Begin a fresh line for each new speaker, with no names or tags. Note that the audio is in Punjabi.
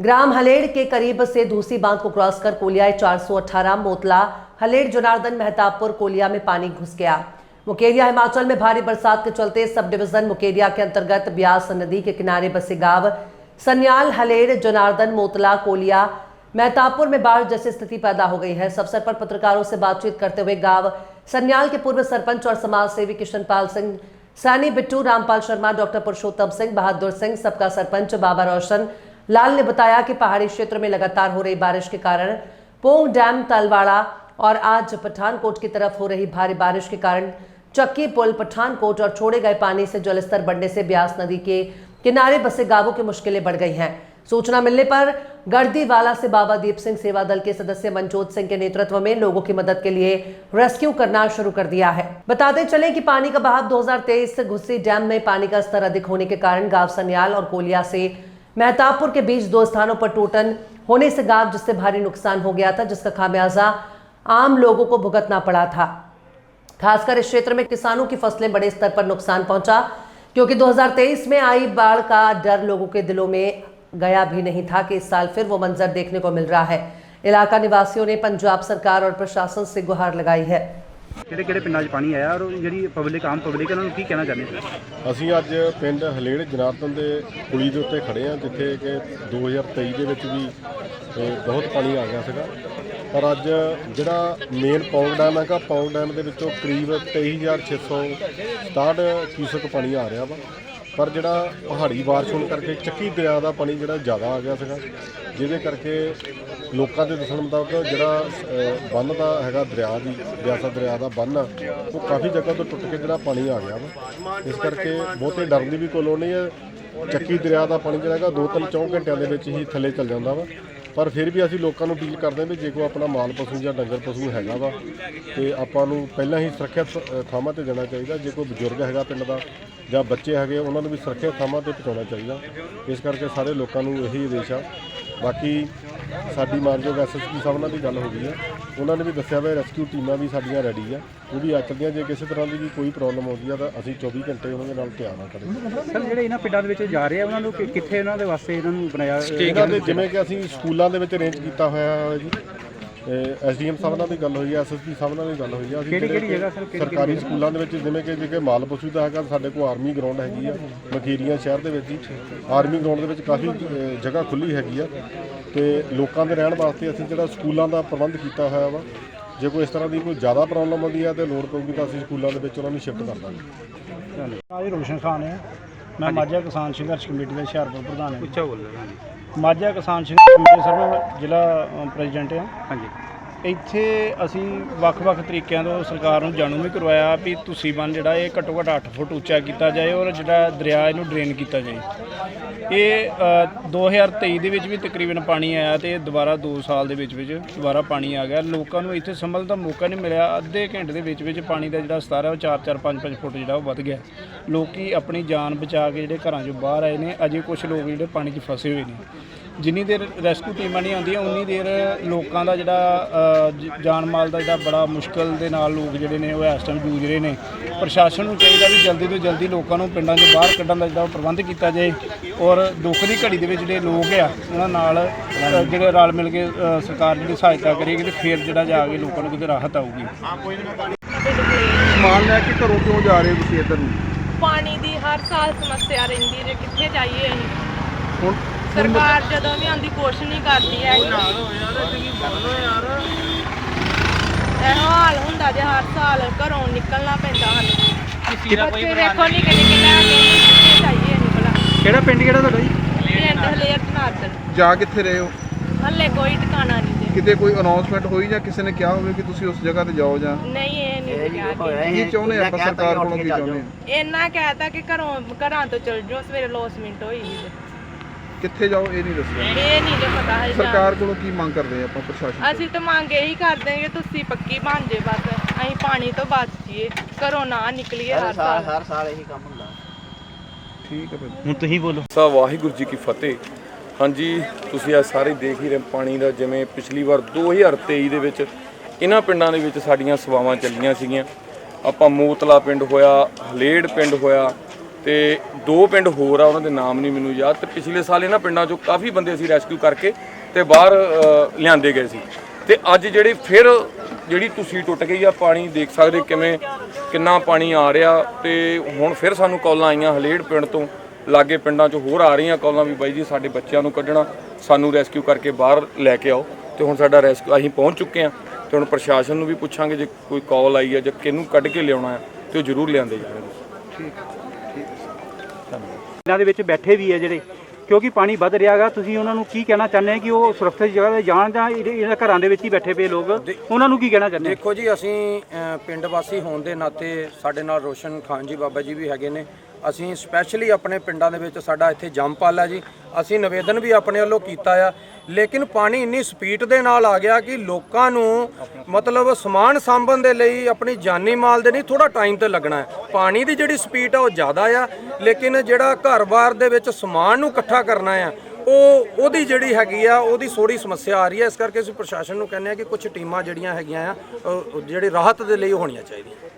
ग्राम हलेड़ के करीब से दूसरी बाँध को क्रॉस कर कोलिया 418 मोतला, हलेड़, जनार्दन, मेहताबपुर, कोलिया में पानी घुस गया। मुकेरिया हिमाचल में भारी बरसात के चलते सब डिवीज़न मुकेरिया के अंतर्गत ब्यास नदी के किनारे बसे गाँव। सन्याल, हलेड़, जनार्दन, मोतला, कोलिया, मेहताबपुर में बाढ़ जैसी स्थिति पैदा हो गई है। इस अवसर पर पत्रकारों से बातचीत करते हुए गाँव सन्याल के पूर्व सरपंच और समाज सेवी किशनपाल सिंह, सैनी बिट्टू, रामपाल शर्मा, डॉक्टर पुरुषोत्तम सिंह, बहादुर सिंह, सबका सरपंच बाबा रोशन लाल ने बताया कि पहाड़ी क्षेत्र में लगातार हो रही बारिश के कारण पोंग डैम, तलवाड़ा और आज पठानकोट की तरफ़ हो रही भारी बारिश के कारण चक्की, पुल, पठानकोट और छोड़े गए पानी से जलस्तर बढ़ने से ब्यास नदी के किनारे बसे गाँवों की मुश्किलें बढ़ गई हैं। सूचना मिलने पर गर्दीवाला से बाबा दीप सिंह सेवा दल के सदस्य मनजोत सिंह के नेतृत्व में लोगों की मदद के लिए रेस्क्यू करना शुरू कर दिया है। बताते चले कि पानी का बहाव 2023 से घुसी डैम में पानी का स्तर अधिक होने के कारण गाँव सन्याल और कोलिया से मेहताबपुर के बीच दो स्थानों पर टूटन होने से गाँव जिससे भारी नुकसान हो गया था, जिसका खामियाजा आम लोगों को भुगतना पड़ा था। खासकर इस क्षेत्र में किसानों की फ़सलें बड़े स्तर पर नुकसान पहुँचा, क्योंकि 2023 में आई बाढ़ का डर लोगों के दिलों में गया भी नहीं था कि इस साल फिर वो मंजर देखने को मिल रहा है। इलाका निवासियों ने पंजाब सरकार और प्रशासन से गुहार लगाई है।
ਕਿਹੜੇ ਕਿਹੜੇ ਪਿੰਡਾਂ 'ਚ ਪਾਣੀ ਆਇਆ ਔਰ ਜਿਹੜੀ ਪਬਲਿਕ, ਆਮ ਪਬਲਿਕ ਉਹਨਾਂ ਨੂੰ ਕੀ ਕਹਿਣਾ ਚਾਹੁੰਦੇ ਹੋ?
ਅਸੀਂ ਅੱਜ ਪਿੰਡ ਹਲੇੜ ਜਨਾਰਦਨ ਦੇ ਪੁਲੀ ਦੇ ਉੱਤੇ ਖੜੇ ਹਾਂ, ਜਿੱਥੇ ਕਿ 2023 ਦੇ ਵਿੱਚ ਵੀ ਬਹੁਤ ਪਾਣੀ ਆ ਗਿਆ ਸੀਗਾ। ਪਰ ਅੱਜ ਜਿਹੜਾ ਮੇਨ ਪੌਂਗ ਡੈਮ ਹੈਗਾ ਪੌਂਗ ਡੈਮ ਦੇ ਵਿੱਚੋਂ ਕਰੀਬ 23667 ਕਿਊਸਕ ਪਾਣੀ ਆ ਰਿਹਾ ਵਾ। ਪਰ ਜਿਹੜਾ ਪਹਾੜੀ ਬਾਰਿਸ਼ ਹੋਣ ਕਰਕੇ ਚੱਕੀ ਦਰਿਆ ਦਾ ਪਾਣੀ ਜਿਹੜਾ ਜ਼ਿਆਦਾ ਆ ਗਿਆ ਸੀਗਾ ਜਿਹਦੇ ਕਰਕੇ ਲੋਕਾਂ ਦੇ ਦੱਸਣ ਮੁਤਾਬਕ ਜਿਹੜਾ ਅਹ, ਬੰਨ੍ਹ ਦਾ ਹੈਗਾ ਦਰਿਆ ਦੀ ਬਿਆਸਾ ਦਰਿਆ ਦਾ ਬੰਨ੍ਹ ਆ, ਉਹ ਕਾਫੀ ਜਗ੍ਹਾ ਤੋਂ ਟੁੱਟ ਕੇ ਜਿਹੜਾ ਪਾਣੀ ਆ ਗਿਆ ਵਾ। ਇਸ ਕਰਕੇ ਬਹੁਤੇ ਡਰਨ ਦੀ ਵੀ ਕੋਈ ਲੋੜ ਨਹੀਂ ਹੈ। ਚੱਕੀ ਦਰਿਆ ਦਾ ਪਾਣੀ ਜਿਹੜਾ ਹੈਗਾ ਦੋ ਤਿੰਨ ਚੌਂ ਘੰਟਿਆਂ ਦੇ ਵਿੱਚ ਹੀ ਥੱਲੇ ਚੱਲ ਜਾਂਦਾ ਵਾ। ਪਰ ਫਿਰ ਵੀ ਅਸੀਂ ਲੋਕਾਂ ਨੂੰ ਅਪੀਲ ਕਰਦੇ ਹਾਂ ਵੀ ਜੇ ਕੋਈ ਆਪਣਾ ਮਾਲ ਪਸ਼ੂ ਜਾਂ ਡੰਗਰ ਪਸ਼ੂ ਹੈਗਾ ਵਾ ਤੇ ਆਪਾਂ ਨੂੰ ਪਹਿਲਾਂ ਹੀ ਸੁਰੱਖਿਅਤ ਥਾਵਾਂ ਤੇ ਜਾਣਾ ਚਾਹੀਦਾ। ਜੇ ਕੋਈ ਬਜ਼ੁਰਗ ਹੈਗਾ ਪਿੰਡ ਦਾ ਜਾਂ ਬੱਚੇ ਹੈਗੇ, ਉਹਨਾਂ ਨੂੰ ਵੀ ਸੁਰੱਖਿਅਤ ਥਾਵਾਂ ਤੇ ਪਹੁੰਚਾਉਣਾ ਚਾਹੀਦਾ। ਇਸ ਕਰਕੇ ਸਾਰੇ ਲੋਕਾਂ ਨੂੰ ਇਹੀ ਆਦੇਸ਼ ਆ। ਬਾਕੀ ਸਾਡੀ ਮਾਨਯੋਗ ਐਸਐਸਪੀ ਸਾਹਿਬ ਨਾਲ ਵੀ ਗੱਲ ਹੋ ਗਈ ਹੈ। ਉਹਨਾਂ ਨੇ ਵੀ ਦੱਸਿਆ ਵੀ ਰੈਸਕਿਊ ਟੀਮਾਂ ਵੀ ਸਾਡੀਆਂ ਰੈਡੀ ਆ। ਉਹ ਵੀ ਆ ਚੱਲੀਆਂ ਜੇ ਕਿਸੇ ਤਰ੍ਹਾਂ ਦੀ ਵੀ ਕੋਈ ਪ੍ਰੋਬਲਮ ਆਉਂਦੀ ਆ ਤਾਂ ਅਸੀਂ 24 ਘੰਟੇ ਉਹਨਾਂ ਦੇ ਨਾਲ ਤਿਆਰ ਆ ਖੜੇ
ਸਰ ਜਿਹੜੇ ਇਹਨਾਂ ਪਿੰਡਾਂ ਦੇ ਵਿੱਚ ਜਾ ਰਹੇ ਆ ਉਹਨਾਂ ਨੂੰ ਕਿ- ਕਿੱਥੇ ਉਹਨਾਂ ਦੇ ਵਾਸਤੇ ਇਹਨਾਂ ਨੂੰ ਬਣਾਇਆ
ਇਹਨਾਂ ਦੇ ਜਿਵੇਂ ਕਿ ਅਸੀਂ ਸਕੂਲਾਂ ਦੇ ਵਿੱਚ ਅਰੇਂਜ ਕੀਤਾ ਹੋਇਆ ਹੈ ਜੀ। ਐਸਡੀਐਮ ਸਾਹਿਬ ਨਾਲ ਵੀ ਗੱਲ ਹੋਈ ਹੈ ਐਸਐਸਪੀ ਸਾਹਿਬ ਨਾਲ ਵੀ ਗੱਲ ਹੋਈ ਹੈ। ਅਸੀਂ
ਕਿਹੜੀ-
ਜਿਹੜੇ
ਕਿਹੜੀ ਜਗ੍ਹਾ ਸਰ? ਕਿਹੜੀ-
ਸਰਕਾਰੀ ਸਕੂਲਾਂ ਦੇ ਵਿੱਚ ਜਿਵੇਂ ਕਿ ਜੇ ਕਿ ਮਾਲ ਪਸ਼ੂ ਦਾ ਹੈਗਾ ਸਾਡੇ ਕੋਲ ਆਰਮੀ ਗਰਾਊਂਡ ਹੈਗੀ ਆ ਮਖੀਰੀਆਂ ਸ਼ਹਿਰ ਦੇ ਵਿੱਚ ਹੀ। ਆਰਮੀ ਗਰਾਊਂਡ ਦੇ ਵਿੱਚ ਕਾਫੀ ਜਗ੍ਹਾ ਖੁੱਲੀ ਹੈਗੀ ਆ। ਤੇ ਲੋਕਾਂ ਦੇ ਰਹਿਣ ਵਾਸਤੇ ਅਸੀਂ ਜਿਹੜਾ ਸਕੂਲਾਂ ਦਾ ਪ੍ਰਬੰਧ ਕੀਤਾ ਹੋਇਆ ਵਾ ਜੇ ਕੋਈ ਇਸ ਤਰ੍ਹਾਂ ਦੀ ਕੋਈ ਜ਼ਿਆਦਾ ਪ੍ਰੋਬਲਮ ਆਉਂਦੀ ਹੈ ਤੇ ਲੋੜ ਪਊਗੀ ਤਾਂ ਅਸੀਂ ਸਕੂਲਾਂ ਦੇ ਵਿੱਚ ਉਹਨਾਂ ਨੂੰ ਸ਼ਿਫਟ ਕਰ ਦਾਂਗੇ।
ਜੀ ਰੋਸ਼ਨ ਖਾਨ ਹੈ। ਮੈਂ ਮਾਝਾ ਕਿਸਾਨ ਸੰਘਰਸ਼ ਕਮੇਟੀ ਦਾ ਹੁਸ਼ਿਆਰਪੁਰ ਪ੍ਰਧਾਨ ਹਾਂ।
ਉੱਚਾ ਬੋਲ ਰਹੇ ਹਾਂਜੀ।
ਮਾਝਾ ਕਿਸਾਨ ਸੰਘਰਸ਼ ਕਮੇਟੀ ਸਰ ਜ਼ਿਲ੍ਹਾ ਪ੍ਰੈਜ਼ੀਡੈਂਟ ਆ
ਹਾਂਜੀ।
ਇੱਥੇ ਅਸੀਂ ਵੱਖ-ਵੱਖ ਤਰੀਕਿਆਂ ਤੋਂ ਸਰਕਾਰ ਨੂੰ ਜਾਣੂ ਵੀ ਕਰਵਾਇਆ ਵੀ ਤੁਸੀਂ ਬੰਨ ਜਿਹੜਾ ਇਹ ਘੱਟੋ ਘੱਟ 8 ਫੁੱਟ ਉੱਚਾ ਕੀਤਾ ਜਾਏ ਔਰ ਜਿਹੜਾ ਦਰਿਆ ਇਹਨੂੰ ਡਰੇਨ ਕੀਤਾ ਜਾਏ। ਇਹ ਅ, 2023 ਦੇ ਵਿੱਚ ਵੀ ਤਕਰੀਬਨ ਪਾਣੀ ਆਇਆ ਤੇ ਦੁਬਾਰਾ 2 ਸਾਲ ਦੇ ਵਿੱਚ ਵਿੱਚ ਦੁਬਾਰਾ ਪਾਣੀ ਆ ਗਿਆ। ਲੋਕਾਂ ਨੂੰ ਇੱਥੇ ਸੰਭਲ ਦਾ ਮੌਕਾ ਨਹੀਂ ਮਿਲਿਆ। ਅੱਧੇ ਘੰਟੇ ਦੇ ਵਿੱਚ ਵਿੱਚ ਪਾਣੀ ਦਾ ਜਿਹੜਾ ਸਤਰ ਉਹ 4-4 5-5 ਫੁੱਟ ਜਿਹੜਾ ਉਹ ਵੱਧ ਗਿਆ। ਲੋਕੀ ਆਪਣੀ ਜਾਨ ਬਚਾ ਕੇ ਜਿਹੜੇ ਘਰਾਂ ਚੋਂ ਬਾਹਰ ਆਏ ਨੇ। ਅਜੇ ਕੁਝ ਲੋਕ ਜਿਹੜੇ ਪਾਣੀ 'ਚ ਫਸੇ ਹੋਏ ਨੇ। ਜਿੰਨੀ ਦੇਰ ਰੈਸਕਿਊ ਟੀਮਾਂ ਨਹੀਂ ਆਉਂਦੀਆਂ ਉਨੀ ਦੇਰ ਲੋਕਾਂ ਦਾ ਜਿਹੜਾ ਅ, ਜ- ਜਾਨ ਮਾਲ ਦਾ ਜਿਹੜਾ ਬੜਾ ਮੁਸ਼ਕਲ ਦੇ ਨਾਲ ਲੋਕ ਜਿਹੜੇ ਨੇ ਉਹ ਇਸ ਟਾਈਮ ਜੂਝ ਰਹੇ ਨੇ। ਪ੍ਰਸ਼ਾਸਨ ਨੂੰ ਚਾਹੀਦਾ ਵੀ ਜਲਦੀ ਤੋਂ ਜਲਦੀ ਲੋਕਾਂ ਨੂੰ ਪਿੰਡਾਂ 'ਚੋਂ ਬਾਹਰ ਕੱਢਣ ਦਾ ਜਿਹੜਾ ਉਹ ਪ੍ਰਬੰਧ ਕੀਤਾ ਜਾਏ ਔਰ ਦੁੱਖ ਦੀ ਘੜੀ ਦੇ ਵਿੱਚ ਜਿਹੜੇ ਲੋਕ ਆ ਉਹਨਾਂ ਨਾਲ ਅ, ਜਿਹੜੇ ਰਲ ਮਿਲ ਕੇ ਅ, ਸਰਕਾਰ ਜਿਹੜੀ ਸਹਾਇਤਾ ਕਰੇਗੀ ਤੇ ਫਿਰ ਜਿਹੜਾ ਜਾ ਕੇ ਲੋਕਾਂ ਨੂੰ ਕਿਤੇ ਰਾਹਤ ਆਊਗੀ।
ਸਮਾਨ ਲੈ ਕੇ ਘਰੋਂ ਕਿਉਂ ਜਾ ਰਹੇ ਹੋ ਤੁਸੀਂ ਇੱਧਰ ਨੂੰ?
ਪਾਣੀ ਦੀ ਹਰ ਸਾਲ ਸਮੱਸਿਆ ਰਹਿੰਦੀ ਜੇ ਕਿੱਥੇ ਜਾਈਏ ਅਸੀਂ।
ਹੁਣ
ਸਰਕਾਰ ਜਦੋਂ ਵੀ ਆਉਂਦੀ ਕੋਸ਼ਿਸ਼ ਨਹੀਂ ਕਰਦੀ ਹੈ ਇਹੋ ਹਾਲ ਹੁੰਦਾ ਜੇ ਹਰ ਸਾਲ ਘਰੋਂ ਨਿਕਲਣਾ ਪੈਂਦਾ ਸਾਨੂੰ। ਬੱਚੇ ਵੇਖੋ ਨਿੱਕੇ ਨਿੱਕੇ ਲੈ ਕੇ ਅਸੀਂ ਭਲਾ
ਕਿਹੜਾ ਪਿੰਡ ਕਿਹੜਾ ਤੁਹਾਡਾ ਜੀ?
ਪਿੰਡ ਹਲੇਰ ਨਾਦਰ
ਜਾ ਕਿੱਥੇ ਰਹੇ ਹੋ?
ਹੱਲੇ ਕੋਈ ਟਿਕਾਣਾ ਨਹੀਂ ਜੇ।
ਕਿਤੇ ਕੋਈ ਅਨਾਉਂਸਮੈਂਟ ਹੋਈ ਜਾਂ ਕਿਸੇ ਨੇ ਕਿਹਾ ਹੋਵੇ ਕਿ ਤੁਸੀਂ ਉਸ ਜਗ੍ਹਾ ਤੇ ਜਾਓ ਜਾਂ?
ਨਹੀਂ ਇਹ ਨਹੀਂ ਕਿਹਾ ਕਿ
ਕੀ ਚਾਹੁੰਦੇ ਆਪਾਂ ਸਰਕਾਰ ਕੋਲੋਂ ਕੀ ਚਾਹੁੰਦੇ ਆ?
ਇੰਨਾ ਕਹਿਤਾ ਕਿ ਘਰੋਂ ਘਰਾਂ ਤੋਂ ਚਲ ਜਾਓ ਸਵੇਰੇ ਲੋਸਮਿੰਟ ਹੋਈ ਸੀ। ਤੇ।
ਕਿੱਥੇ ਜਾਓ ਇਹ ਨਹੀਂ ਦੱਸਿਆ।
ਇਹ ਨਹੀਂ ਜੇ ਪਤਾ ਹੈ
ਸਰਕਾਰ ਕੋਲੋਂ ਕੀ ਮੰਗ ਕਰਦੇ ਆ ਆਪਾਂ ਪ੍ਰਸ਼ਾਸਨ ਤੋਂ?
ਅਸੀਂ ਤਾਂ ਮੰਗ ਇਹੀ ਕਰਦੇ ਹਾਂ ਕਿ ਤੁਸੀਂ ਪੱਕੀ ਬਣ ਜੇ ਬਸ ਅਸੀਂ ਪਾਣੀ ਤੋਂ ਬਚ ਜਾਈਏ ਘਰੋਂ ਨਾ ਨਿਕਲੀਏ ਹਰ ਸਾਲ
ਠੀਕ ਹੈ ਭਾਈ।
ਹੁਣ ਤੁਸੀਂ ਬੋਲੋ।
ਸਾ ਵਾਹਿਗੁਰੂ ਜੀ ਕੀ ਫਤਿਹ। ਹਾਂਜੀ ਤੁਸੀਂ ਆ ਸਾਰੇ ਦੇਖ ਹੀ ਰਹੇ ਪਾਣੀ ਦਾ ਜਿਵੇਂ ਪਿਛਲੀ ਵਾਰ 2023 ਦੇ ਵਿੱਚ ਇਹਨਾਂ ਪਿੰਡਾਂ ਦੇ ਵਿੱਚ ਸਾਡੀਆਂ ਸੇਵਾਵਾਂ ਚੱਲੀਆਂ ਸੀਗੀਆਂ। ਆਪਾਂ ਮੂਤਲਾ ਪਿੰਡ ਹੋਇਆ ਹਲੇੜ ਪਿੰਡ ਹੋਇਆ ਤੇ ਦੋ ਪਿੰਡ ਹੋਰ ਆ, ਉਹਨਾਂ ਦੇ ਨਾਮ ਨਹੀਂ ਮੈਨੂੰ ਯਾਦ, ਤੇ ਪਿਛਲੇ ਸਾਲ ਇਹਨਾਂ ਪਿੰਡਾਂ ਚੋਂ ਕਾਫੀ ਬੰਦੇ ਅਸੀਂ ਰੈਸਕਿਊ ਕਰਕੇ ਤੇ ਬਾਹਰ ਲਿਆਂਦੇ ਗਏ ਸੀ। ਤੇ ਅੱਜ ਜਿਹੜੇ ਫਿਰ ਜਿਹੜੀ ਤੁਸੀਂ ਟੁੱਟ ਗਈ ਆ ਪਾਣੀ, ਦੇਖ ਸਕਦੇ ਕਿਵੇਂ, ਕਿੰਨਾ ਪਾਣੀ ਆ ਰਿਹਾ ਤੇ ਹੁਣ ਫਿਰ ਸਾਨੂੰ ਕਾਲਾਂ ਆਈਆਂ ਹਲੇੜ ਪਿੰਡ ਤੋਂ, ਲਾਗੇ ਪਿੰਡਾਂ 'ਚੋਂ ਹੋਰ ਆ ਰਹੀਆਂ ਕਾਲਾਂ ਵੀ ਬਾਈ ਜੀ ਸਾਡੇ ਬੱਚਿਆਂ ਨੂੰ ਕੱਢਣਾ, ਸਾਨੂੰ ਰੈਸਕਿਊ ਕਰਕੇ ਬਾਹਰ ਲੈ ਕੇ ਆਓ। ਤੇ ਹੁਣ ਸਾਡਾ ਰੈਸਕਿਊ ਅਸੀਂ ਪਹੁੰਚ ਚੁੱਕੇ ਹਾਂ ਤੇ ਹੁਣ ਪ੍ਰਸ਼ਾਸਨ ਨੂੰ ਵੀ ਪੁੱਛਾਂਗੇ ਜੇ ਕੋਈ ਕਾਲ ਆਈ ਆ ਜਾਂ ਕਿਹਨੂੰ ਕੱਢ ਕੇ ਲਿਆਉਣਾ ਹੈ ਤੇ ਉਹ ਜ਼ਰੂਰ ਲਿਆਂਦੇ ਜਾਣਗੇ।
ਪਿੰਡਾਂ ਦੇ ਵਿੱਚ ਬੈਠੇ ਵੀ ਹੈ ਜਿਹੜੇ ਕਿਉਂਕਿ ਪਾਣੀ ਵੱਧ ਰਿਹਾਗਾ ਤੁਸੀਂ ਉਹਨਾਂ ਨੂੰ ਕੀ ਕਹਿਣਾ ਚਾਹੁੰਦੇ ਆ ਕਿ ਉਹ ਸੁਰੱਖਿਅਤ ਜਗ੍ਹਾ ਤੇ ਜਾਣ ਜਾਂ ਇਹਦੇ- ਇਹਨਾਂ ਘਰਾਂ ਦੇ ਵਿੱਚ ਹੀ ਬੈਠੇ ਪਏ ਲੋਕ? ਉਹਨਾਂ ਨੂੰ ਕੀ ਕਹਿਣਾ ਚਾਹੁੰਦੇ ਆ?
ਦੇਖੋ ਜੀ ਅਸੀਂ ਅ, ਪਿੰਡ ਵਾਸੀ ਹੋਣ ਦੇ ਨਾਤੇ ਸਾਡੇ ਨਾਲ ਰੋਸ਼ਨ ਖਾਨ ਜੀ ਬਾਬਾ ਜੀ ਵੀ ਹੈਗੇ ਨੇ। ਅਸੀਂ ਸਪੈਸ਼ਲੀ ਆਪਣੇ ਪਿੰਡਾਂ ਦੇ ਵਿੱਚ ਸਾਡਾ ਇੱਥੇ ਜੰਮਪਲ ਹੈ ਜੀ। ਅਸੀਂ ਨਿਵੇਦਨ ਵੀ ਆਪਣੇ ਵੱਲੋਂ ਕੀਤਾ ਆ। ਲੇਕਿਨ ਪਾਣੀ ਇੰਨੀ ਸਪੀਡ ਦੇ ਨਾਲ ਆ ਗਿਆ ਕਿ ਲੋਕਾਂ ਨੂੰ ਮਤਲਬ ਸਮਾਨ ਸਾਂਭਣ ਦੇ ਲਈ ਆਪਣੀ ਜਾਨੀ ਮਾਲ ਦੇ ਨਹੀਂ ਥੋੜਾ ਟਾਈਮ ਤੇ ਲੱਗਣਾ ਹੈ। ਪਾਣੀ ਦੀ ਜਿਹੜੀ ਸਪੀਡ ਆ ਉਹ ਜ਼ਿਆਦਾ ਆ। ਲੇਕਿਨ ਜਿਹੜਾ ਘਰ-ਬਾਰ ਦੇ ਵਿੱਚ ਸਮਾਨ ਨੂੰ ਇਕੱਠਾ ਕਰਨਾ ਆ, ਉਹ ਉਹਦੀ ਜਿਹੜੀ ਹੈਗੀ ਆ, ਉਹਦੀ ਥੋੜੀ ਸਮੱਸਿਆ ਆ ਰਹੀ ਹੈ। ਇਸ ਕਰਕੇ ਅਸੀਂ ਪ੍ਰਸ਼ਾਸਨ ਨੂੰ ਕਹਿੰਦੇ ਆ ਕਿ ਕੁਝ ਟੀਮਾਂ ਜਿਹੜੀਆਂ ਹੈਗੀਆਂ ਆ ਉਹ- ਜਿਹੜੀ ਰਾਹਤ ਦੇ ਲਈ ਹੋਣੀਆਂ ਚਾਹੀਦੀਆਂ।